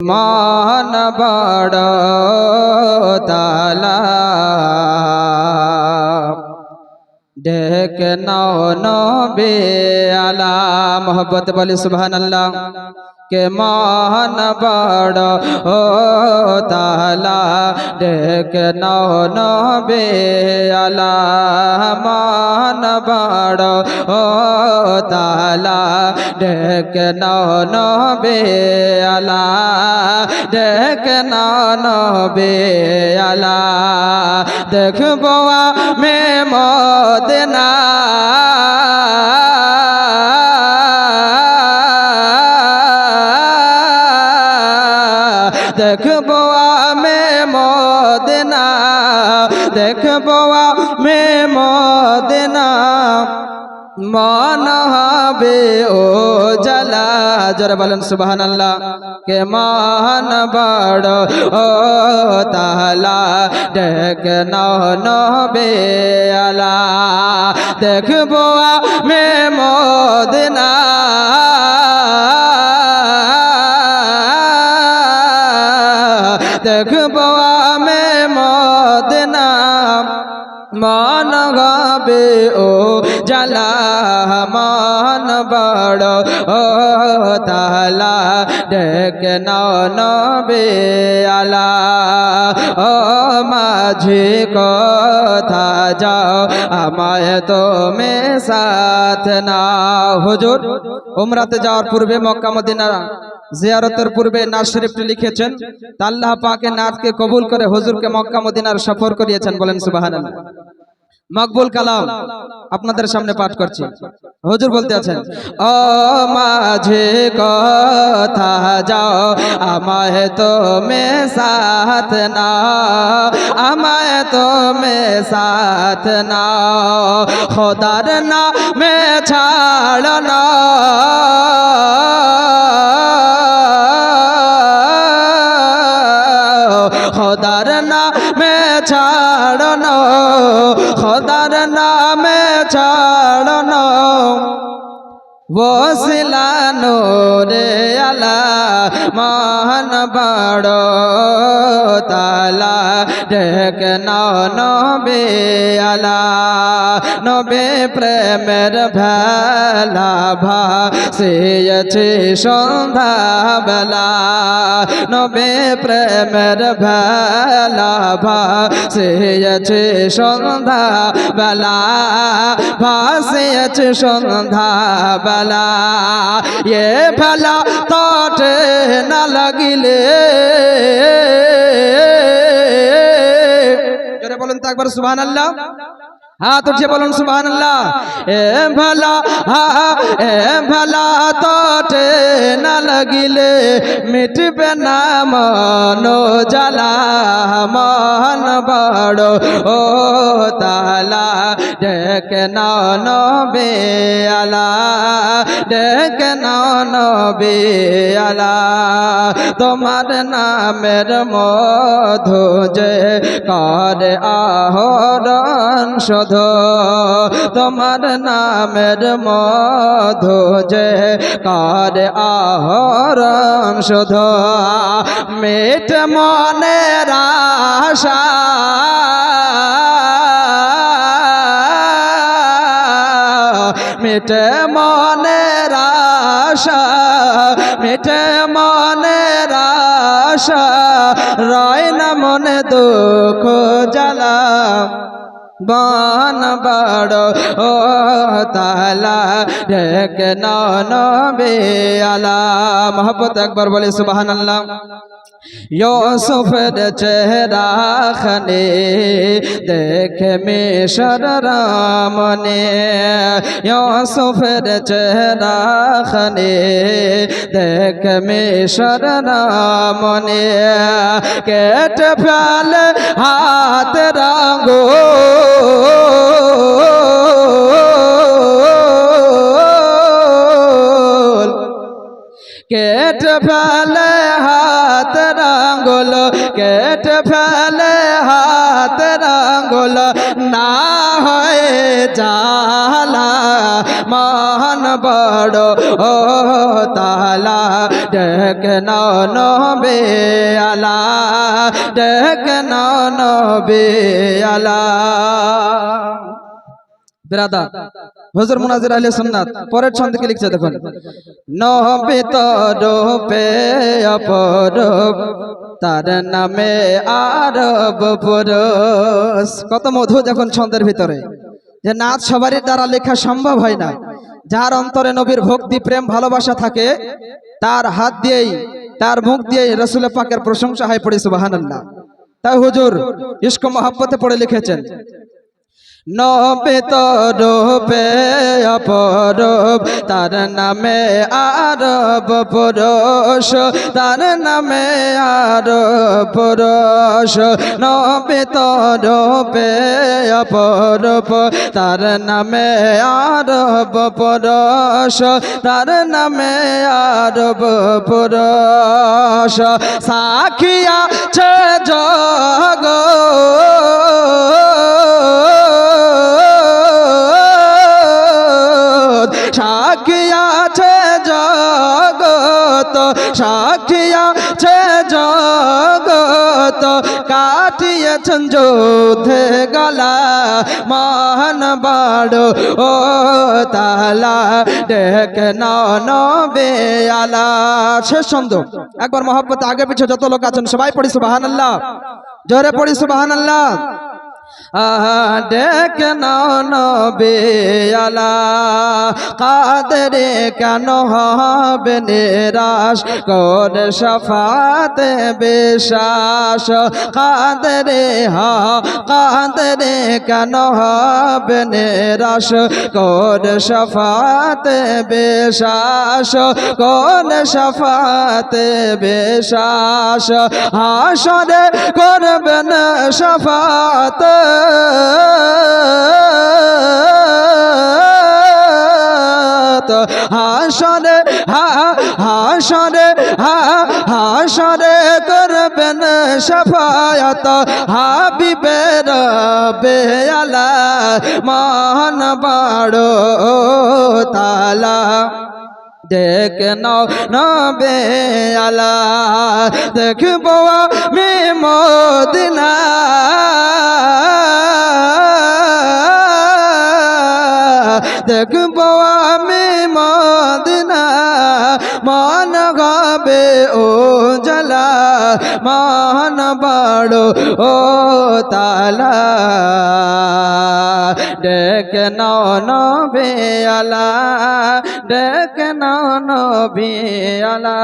মান বড় তালা ডেক নাও নবে আলা মোহব্বত বলি সুবহান আল্লাহ কে মান বড় ও তালা ডেক নাও নবে আলা মান বড় ও তালা ডেক নাও নবে আলা ডেক নাও নবে আলা দেখব মে মদনা দেখব মে মদনা, দেখব মে মদনা। মন হবে ও জালা জরা বলেন সুবহান আল্লাহ কে মান বড় ও তালা দেখ নবে আলা। দেখব মে মদনা। দেখব মে মদনা মান গাবে ও জালা মান বড় ও তালা, ডেক নবে আলা। ও মাঝে, কথা যাও, আমায় তো মে সাথ না হুজুর, উমরাতে যাওয়ার পূর্বে মক্কা মদিনা জিয়ারতের পূর্বে নাজ শরীফটি লিখেছেন। তা আল্লাহ পাকে নাথকে কবুল করে হুজুরকে মক্কা মদিনার সফর করিয়েছেন বলেন সুবহানাল্লাহ। মকবুল কালাম, আপনাদের সামনে পাঠ করছি। হুজুর বলতে আছেন, ও মাঝে কথা যাও, আমায় তো মে সাথ না আমায় তো মে সাথ না খোদার না মে ছাড় না খোদার নামে ছাড়নো খোদার নামে ছাড়নো। বসিলানো রে আলা মহান বড় তালা। ডেক নবে আলা নবে প্রেমের ভেলা ভা ভাসিয়েছে সন্ধ্যা বেলা নবে প্রেমের ভেলা ভা ভাসিয়েছে সন্ধ্যা বেলা ভাসিয়েছে সন্ধ্যা বেলা এ ভেলা তটে না লাগিলে। জোরে বলেন তো একবার সুবহান আল্লাহ হাত উঠিয়ে বলুন আল্লাহ এ ভলা, হা এ ভলা তটে না লাগিলে মিটবে না মনো, জ্বালা মন বড়। ও তালা, ডেক নবে আলা ডেক নবে আলা তোমার নামের মধু যে করে আহরণ শোধ তোমার নামের মধু যে করে আহরণ শোধ মেট মনের আশা। মিটে মনের আশা মিটে মনের আশা, রয় না মনে দুঃখ জ্বালা। বান বড়, ও তালা, ঢেক নবে আলা মোহব্বত একবার বলে সুবাহান আল্লাহ ইউসুফের চেহারা খানে, দেখে মেশর রামনে ইউসুফের চেহারা খানে, দেখে মেশর রামনে কেট ফেলে হাত রাঙ্গো কেট ফেলে হাত রাঙ্গল কেট ফেলে হাত রাঙ্গ না হয়ে জালা, মহান বড় ও তালা। ডেক নবে আলা ডেক নবে আলা। বিরাদা হজর মুনাজির আলী সুন্নাত, পরের ছন্দ কি লিখছে দেখুন। নবিত রূপে অপরূপ, তার নামে আরব কত মধু যখন ছন্দের ভিতরে। যে নাচ সবারই দ্বারা লেখা সম্ভব হয় না। যার অন্তরে নবীর ভক্তি, প্রেম, ভালোবাসা থাকে, তার হাত দিয়েই, তার মুখ দিয়েই রসুল পাকের প্রশংসা হয় পড়ে সুবাহান্লাহ তাই হুজুর ইস্ক মহাব্বতে পড়ে লিখেছেন। নবিত রূপে অপরূপ, তার নামে আরব পুরুষ, তার নামে আরব পুরুষ। নবিত রূপে অপরূপ, তার নামে আরব পুরুষ, তার নামে আরব পুরুষ। সাখিয়া ছে জগত সাক্ষী আছে জগত, কাটিয়েছেন যুদ্ধে গলা, মহান বাড়ো ও তালা, ডেক নবে আলা। শেষ ছন্দ। একবার মহব্বত আগে পিছে যত লোক আছেন, সবাই পড়ি সুবাহান আল্লাহ জোরে পড়ি সুবাহান আল্লাহ ডেক নবে আলা। কাদরে কেন হবে নিরাশ? কর সফাতে বিশ্বাস? কাদরে হা, কাদরে কেন হবে নিরাশ? কর সফাতে বিশ্বাস? কর সফাতে বিশ্বাস? হাসরে করবেন সফাত হাসরে হাসরে হাসরে করবেন সফায়ত। হাবিবের বেয়ালা মান বাড়ো তালা। দেখ নবে আলা দেখব আমি মদিনা দেখব আমি মদিনা মান গাবে ও জলা মান বাড়ো ও তালা। ডেক নবে আলা ডেক নবে আলা